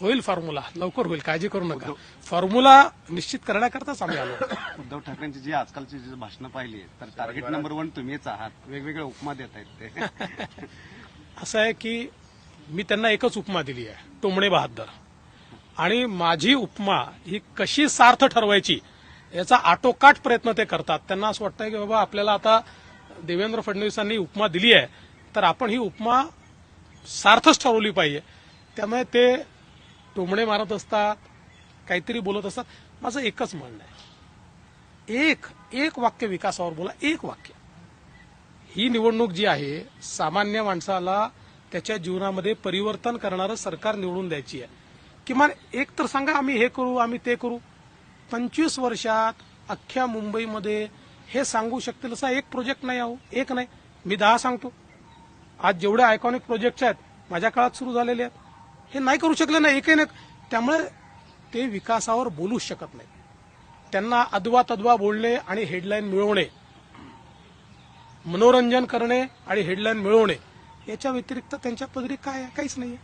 होईल फॉर्म्युला लवकर होईल काळजी करू नका. फॉर्म्युला निश्चित करण्याकरताच आम्ही आलो. उद्धव ठाकरेंची जी आजकालची जी भाषणं पाहिली तर टार्गेट नंबर वन तुम्हीच आहात. वेगवेगळ्या उपमा देत आहेत ते. असं आहे की मी त्यांना एकच उपमा दिली आहे टोमणे बहादर. आणि माझी उपमा ही कशी सार्थ ठरवायची याचा आटोकाट प्रयत्न ते करतात. त्यांना असं वाटतं की बाबा आपल्याला आता देवेंद्र फडणवीसांनी उपमा दिली आहे तर आपण ही उपमा सार्थच ठरवली पाहिजे. त्यामुळे ते टोमणे मारत असतात काहीतरी बोलत असतात माझं एकच म्हणणं आहे. एक एक वाक्य विकासावर बोला एक वाक्य. ही निवडणूक जी आहे सामान्य माणसाला त्याच्या जीवनामध्ये परिवर्तन करणारं सरकार निवडून द्यायची आहे. किमान एक तर सांगा आम्ही हे करू आम्ही ते करू. पंचवीस वर्षात अख्ख्या मुंबईमध्ये हे सांगू शकतील असा एक प्रोजेक्ट नाही आहो एक नाही. मी दहा सांगतो. आज जेवढे आयकॉनिक प्रोजेक्ट आहेत माझ्या काळात सुरू झालेले आहेत. हे नाही करू शकलं नाही एकही नाही. त्यामुळे ते विकासावर बोलूच शकत नाही. त्यांना अदवा तद्वा बोलणे आणि हेडलाईन मिळवणे मनोरंजन करणे आणि हेडलाईन मिळवणे याच्या व्यतिरिक्त त्यांच्या पदरी काय आहे? काहीच नाही